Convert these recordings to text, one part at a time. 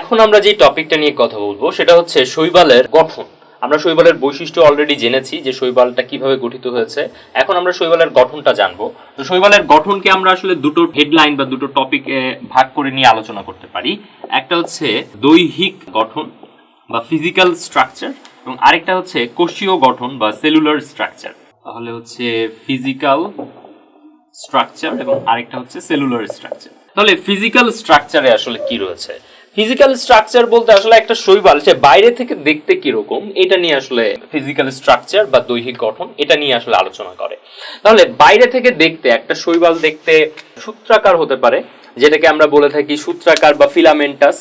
এখন আমরা যে টপিকটা নিয়ে কথা বলব, সেটা হচ্ছে শৈবালের গঠন। আমরা শৈবালের বৈশিষ্ট্য অলরেডি জেনেছি যে শৈবালটা কীভাবে গঠিত হয়েছে। এখন আমরা শৈবালের গঠনটা জানব। তো শৈবালের গঠনকে আমরা আসলে দুটো হেডলাইন বা দুটো টপিকে ভাগ করে নিয়ে আলোচনা করতে পারি। একটা হচ্ছে দৈহিক গঠন বা ফিজিক্যাল স্ট্রাকচার এবং আরেকটা হচ্ছে কোষীয় গঠন বা সেলুলার স্ট্রাকচার তাহলে হচ্ছে ফিজিক্যাল স্ট্রাকচার এবং আরেকটা হচ্ছে সেলুলার স্ট্রাকচার তাহলে ফিজিক্যাল স্ট্রাকচারে আসলে কি রয়েছে? ফিজিক্যাল স্ট্রাকচার বলতে আসলে একটা শৈবাল, সে বাইরে থেকে দেখতে কীরকম, এটা নিয়ে আসলে ফিজিক্যাল স্ট্রাকচার বা দৈহিক গঠন, এটা নিয়ে আসলে আলোচনা করে। তাহলে বাইরে থেকে দেখতে, একটা শৈবাল দেখতে সূত্রাকার হতে পারে, যেটাকে আমরা বলে থাকি সূত্রাকার বা ফিলামেন্টাস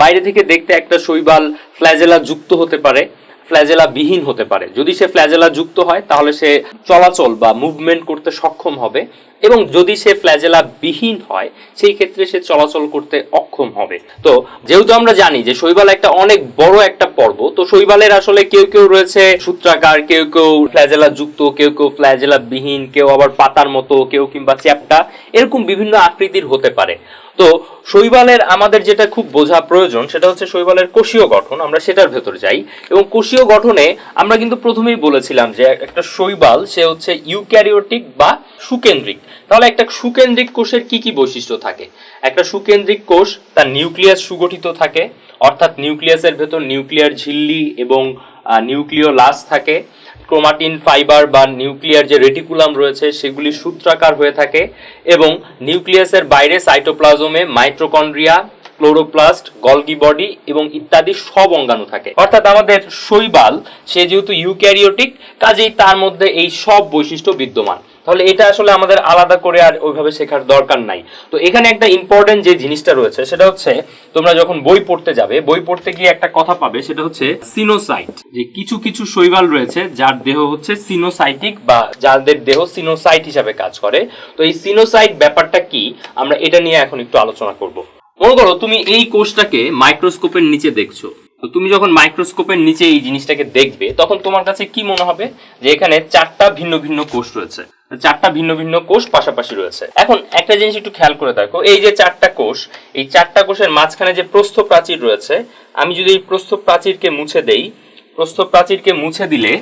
বাইরে থেকে দেখতে একটা শৈবাল ফ্ল্যাজেলা যুক্ত হতে পারে। ফ্ল্যাজেলা বিহীন হতে পারে। যদি সে ফ্ল্যাজেলা যুক্ত হয়, তাহলে সে চলাচল বা মুভমেন্ট করতে সক্ষম হবে এবং যদি সে ফ্ল্যাজেলা বিহীন হয়, সেই ক্ষেত্রে সে চলাচল করতে অক্ষম হবে। তো যেহেতু আমরা জানি যে শৈবাল একটা অনেক বড় একটা পর্ব। তো শৈবালের আসলে কেউ কেউ রয়েছে সূত্রাকার, কেউ কেউ ফ্ল্যাজেলা যুক্ত কেউ কেউ ফ্ল্যাজেলা বিহীন কেউ আবার পাতার মতো, কেউ কিংবা চ্যাপ্টা। এরকম বিভিন্ন আকৃতির হতে পারে। তো শৈবালের আমাদের যেটা খুব বোঝা প্রয়োজন, সেটা হচ্ছে শৈবালের কোষীয় গঠন, আমরা সেটার ভেতর যাই। এবং কোষীয় গঠনে আমরা কিন্তু প্রথমেই বলেছিলাম যে একটা শৈবাল, সে হচ্ছে ইউক্যারিওটিক বা সুকেন্দ্রিক। তাহলে একটা সুকেন্দ্রিক কোষের কি কি বৈশিষ্ট্য থাকে? একটা সুকেন্দ্রিক কোষ, তার নিউক্লিয়াস সুগঠিত থাকে অর্থাৎ নিউক্লিয়াসের ভেতর নিউক্লিয়ার ঝিল্লি এবং নিউক্লিওলাস থাকে। ক্রোমাটিন, ফাইবার বা নিউক্লিয়ার যে রেটিকুলাম রয়েছে, সেগুলি সূত্রাকার হয়ে থাকে এবং নিউক্লিয়াসের বাইরে সাইটোপ্লাজমে মাইট্রোকন্ড্রিয়া ক্লোরোপ্লাস্ট গলগি বডি এবং ইত্যাদি সব অঙ্গাণু থাকে। অর্থাৎ আমাদের শৈবাল, সে যেহেতু ইউক্যারিওটিক, কাজেই তার মধ্যে এই সব বৈশিষ্ট্য বিদ্যমান। তাহলে এটা আসলে আমাদের আলাদা করে আর ওইভাবে শেখার দরকার নাই। তো এখানে একটা ইম্পর্টেন্ট যে জিনিসটা রয়েছে, সেটা হচ্ছে তোমরা যখন বই পড়তে যাবে, বই পড়তে গিয়ে একটা কথা পাবে, সেটা হচ্ছে সিনোসাইট যে কিছু কিছু শৈবাল রয়েছে যার দেহ হচ্ছে সিনোসাইটিক বা যাদের দেহ সিনোসাইট হিসাবে কাজ করে। তো এই সিনোসাইট ব্যাপারটা কি? আমরা এটা নিয়ে এখন একটু আলোচনা করব। মনে করো তুমি এই কোষটাকে মাইক্রোস্কোপের নিচে দেখছ। তো তুমি যখন মাইক্রোস্কোপের নিচে এই জিনিসটাকে দেখবে, তখন তোমার কাছে কি মনে হবে? যে এখানে চারটা ভিন্ন ভিন্ন কোষ রয়েছে। চারটা ভিন্ন ভিন্ন কোষ পাশাপাশি রয়েছে। এখন একটা জিনিস একটু খেয়াল করে দেখো, এই যে চারটা কোষ, এই চারটা কোষের মাঝখানে যে প্রস্থ প্রাচীর রয়েছে, আমি যদি এই প্রস্থ প্রাচীরকে মুছে দেই, প্রস্থ প্রাচীরকে মুছে দিলে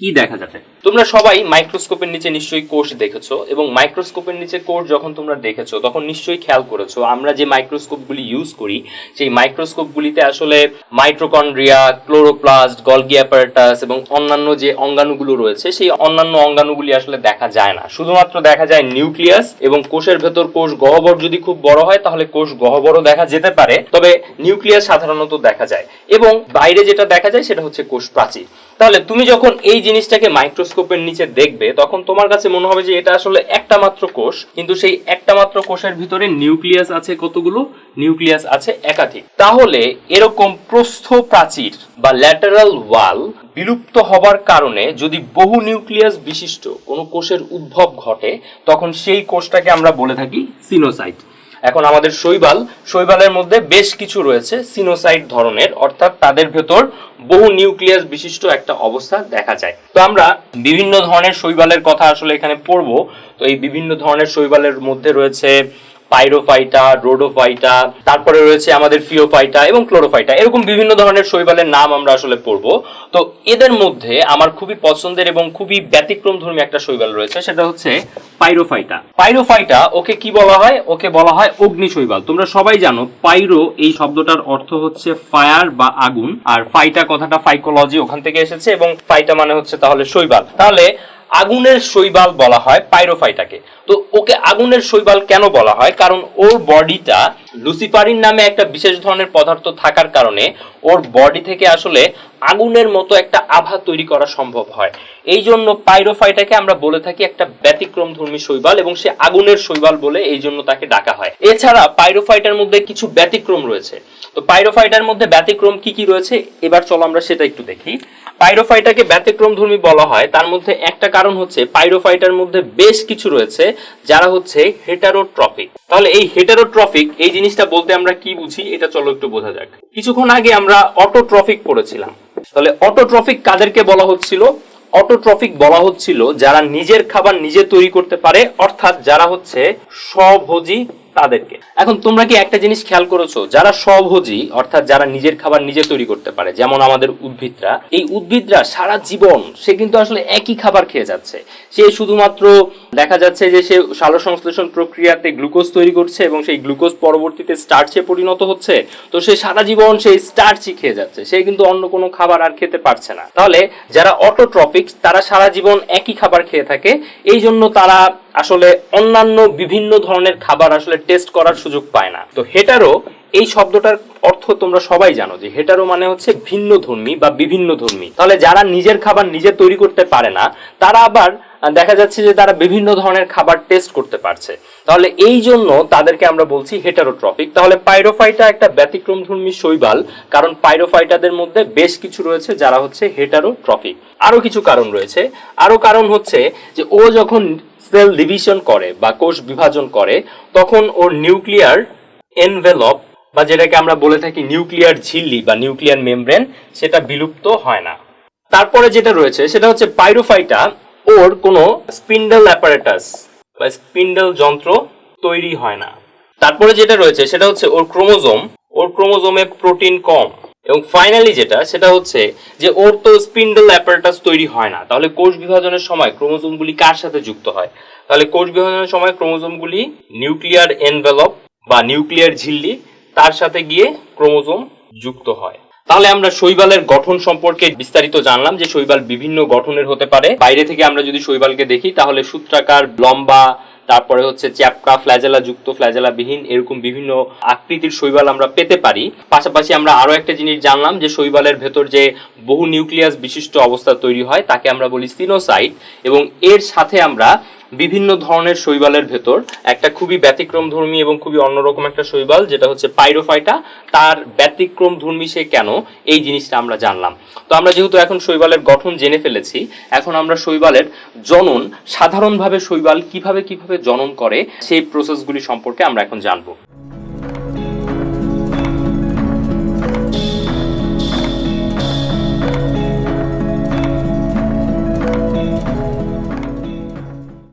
কি দেখা যাবে? তোমরা সবাই মাইক্রোস্কোপের নিচে নিশ্চয়ই কোষ দেখেছ এবং মাইক্রোস্কোপের নিচে কোষ যখন তোমরা দেখেছ, তখন নিশ্চয়ই খেয়াল করেছ, আমরা যে মাইক্রোস্কোপগুলি ইউজ করি, সেই মাইক্রোস্কোপগুলিতে আসলে মাইট্রোকন্ড্রিয়া ক্লোরোপ্লাস্ট গলগি অ্যাপারেটাস এবং অন্যান্য যে অঙ্গাণুগুলো রয়েছে, সেই অন্যান্য অঙ্গাণুগুলি আসলে দেখা যায় না। শুধুমাত্র দেখা যায় নিউক্লিয়াস এবং কোষের ভেতর কোষ গহ্বর যদি খুব বড় হয়, তাহলে কোষ গহ্বরও দেখা যেতে পারে, তবে নিউক্লিয়াস সাধারণত দেখা যায়। এবং বাইরে যেটা দেখা যায়, সেটা হচ্ছে কোষ প্রাচীর তাহলে তুমি যখন এই জিনিসটাকে মাইক্রোস্কোপের নিচে দেখবে, তখন তোমার কাছে মনে হবে যে এটা আসলে একটা মাত্র কোষ, কিন্তু সেই একটা মাত্র কোষের ভিতরে নিউক্লিয়াস আছে কতগুলো? নিউক্লিয়াস আছে একাধিক। তাহলে এরকম প্রস্থ প্রাচীর বা ল্যাটারাল ওয়াল বিলুপ্ত হবার কারণে যদি বহু নিউক্লিয়াস বিশিষ্ট কোনো কোষের উদ্ভব ঘটে, তখন সেই কোষটাকে আমরা বলে থাকি সিনোসাইট এখন আমাদের শৈবাল, শৈবালের মধ্যে বেশ কিছু রয়েছে সিনোসাইট ধরনের। অর্থাৎ তাদের ভেতর বহু নিউক্লিয়াস বিশিষ্ট একটা অবস্থা দেখা যায়। তো আমরা বিভিন্ন ধরনের শৈবালের কথা আসলে এখানে পড়ব। তো এই বিভিন্ন ধরনের শৈবালের মধ্যে রয়েছে পাইরোফাইটা, রোডোফাইটা, তারপরে রয়েছে আমাদের ফিওফাইটা এবং ক্লোরোফাইটা। এরকম বিভিন্ন ধরনের শৈবালের নাম আমরা আসলে পড়ব। তো এদের মধ্যে আমার খুবই পছন্দের এবং খুবই ব্যতিক্রম ধর্মী একটা শৈবাল রয়েছে, সেটা হচ্ছে পাইরোফাইটা। পাইরোফাইটা ওকে কি বলা হয়? ওকে বলা হয় অগ্নি শৈবাল। তোমরা সবাই জানো, পাইরো এই শব্দটার অর্থ হচ্ছে ফায়ার বা আগুন। আর ফাইটা কথাটা ফাইকোলজি ওখান থেকে এসেছে এবং ফাইটা মানে হচ্ছে তাহলে শৈবাল। তাহলে আগুনের শৈবাল বলা হয় পাইরোফাইটাকে তো ওকে আগুনের শৈবাল কেন বলা হয়? কারণ ওর বডিটা লুসিফারিন নামে একটা বিশেষ ধরনের পদার্থ থাকার কারণে ওর বডি থেকে আসলে আগুনের মতো একটা আভা তৈরি করা সম্ভব হয়। এই জন্য পাইরোফাইটাকে আমরা বলে থাকি একটা ব্যতিক্রম ধর্মী শৈবাল এবং সে আগুনের শৈবাল বলে এই জন্য তাকে ডাকা হয়। এছাড়া পাইরোফাইটার মধ্যে কিছু ব্যতিক্রম রয়েছে। তো পাইরোফাইটার মধ্যে ব্যতিক্রম কি কি রয়েছে? এবার চলো আমরা সেটা একটু দেখি। পাইরোফাইটাকে ব্যতিক্রম ধর্মী বলা হয়, তার মধ্যে একটা কারণ হচ্ছে পাইরোফাইটার মধ্যে বেশ কিছু রয়েছে, যারা হচ্ছে হেটারোট্রফিক তাহলে এই হেটারোট্রফিক এই জিনিসটা বলতে আমরা কি বুঝি, এটা চলো একটু বোঝা যাক। কিছুক্ষণ আগে আমরা অটোট্রফিক পড়েছিলাম। তাহলে অটোট্রফিক কাদেরকে বলা হচ্ছিল? অটোট্রফিক বলা হচ্ছিল যারা নিজের খাবার নিজে তৈরি করতে পারে, অর্থাৎ যারা হচ্ছে স্বভোজী তাদেরকে। এখন তোমরা কি একটা জিনিস খেয়াল করেছ? যারা স্বভোজী, অর্থাৎ যারা নিজের খাবার নিজে তৈরি করতে পারে, যেমন আমাদের উদ্ভিদরা, এই উদ্ভিদরা সারা জীবন, সে কিন্তু আসলে একই খাবার খেয়ে যাচ্ছে। সে শুধুমাত্র দেখা যাচ্ছে যে সে সালোক সংশ্লেষণ প্রক্রিয়াতে গ্লুকোজ তৈরি করছে এবং সেই গ্লুকোজ পরবর্তীতে স্টার্চে পরিণত হচ্ছে, তো সে সারা জীবন সেই স্টার্চই খেয়ে যাচ্ছে। সে কিন্তু অন্য কোনো খাবার আর খেতে পারছে না। তাহলে যারা অটোট্রপিক তারা সারা জীবন একই খাবার খেয়ে থাকে, এই জন্য তারা আসলে অন্যান্য বিভিন্ন ধরনের খাবার আসলে টেস্ট করার সুযোগ পায় না। তো হেটারো এই শব্দটার অর্থ তোমরা সবাই জানো যে হেটারো মানে হচ্ছে ভিন্ন ধর্মী বা বিভিন্ন ধর্মী। তাহলে যারা নিজের খাবার নিজে তৈরি করতে পারে না, তারা আবার দেখা যাচ্ছে যে তারা বিভিন্ন ধরনের খাবার টেস্ট করতে পারছে। তাহলে এই জন্য তাদেরকে আমরা বলছি হেটারোট্রপিক তাহলে পাইরোফাইটা একটা ব্যতিক্রম ধর্মী শৈবাল, কারণ পাইরোফাইটাদের মধ্যে বেশ কিছু রয়েছে যারা হচ্ছে হেটারোট্রপিক আরও কিছু কারণ রয়েছে। আরও কারণ হচ্ছে যে ও যখন সেল ডিভিশন করে বা কোষ বিভাজন করে, তখন ওর নিউক্লিয়ার এনভেলপ বা যেটাকে আমরা বলে থাকি নিউক্লিয়ার ঝিল্লি বা নিউক্লিয়ার মেমব্রেন, সেটা বিলুপ্ত হয় না। তারপরে যেটা রয়েছে, সেটা হচ্ছে পাইরোফাইটা। ওর কোনো স্পিন্ডল অ্যাপারেটাস বা স্পিন্ডল যন্ত্র তৈরি হয় না। তারপরে যেটা রয়েছে, সেটা হচ্ছে ওর ক্রোমোজোম। ওর ক্রোমোজোমে প্রোটিন কম। এবং ফাইনালি যেটা, সেটা হচ্ছে যে ওর তো স্পিন্ডল অ্যাপারেটাস তৈরি হয় না। তাহলে কোষ বিভাজনের সময় ক্রোমোজোমগুলি কার সাথে যুক্ত হয়? তাহলে কোষ বিভাজনের সময় ক্রোমোজোমগুলি নিউক্লিয়ার এনভেলপ বা নিউক্লিয়ার ঝিল্লি, তার সাথে গিয়ে ক্রোমোজোম যুক্ত হয়। তাহলে আমরা শৈবালের গঠন সম্পর্কে বিস্তারিত জানলাম যে শৈবাল বিভিন্ন গঠনের হতে পারে। বাইরে থেকে আমরা যদি শৈবালকে দেখি, তাহলে সূত্রাকার, লম্বা, তারপরে হচ্ছে চ্যাপকা, ফ্ল্যাজেলা যুক্ত ফ্ল্যাজেলা বিহীন এরকম বিভিন্ন আকৃতির শৈবাল আমরা পেতে পারি। পাশাপাশি আমরা আরও একটা জিনিস জানলাম যে শৈবালের ভেতর যে বহু নিউক্লিয়াস বিশিষ্ট অবস্থা তৈরি হয়, তাকে আমরা বলি সিনোসাইট এবং এর সাথে আমরা বিভিন্ন ধরনের শৈবালের ভেতর। একটা খুবই ব্যতিক্রম ধর্মী এবং খুবই অন্যরকম একটা শৈবাল, যেটা হচ্ছে পাইরোফাইটা। তার ব্যতিক্রম ধর্মী সে কেন? এই জিনিসটা আমরা জানলাম। তো আমরা যেহেতু এখন শৈবালের গঠন জেনে ফেলেছি, এখন আমরা শৈবালের জনন, সাধারণভাবে শৈবাল কীভাবে কীভাবে জনন করে, সেই প্রসেসগুলি সম্পর্কে আমরা এখন জানব।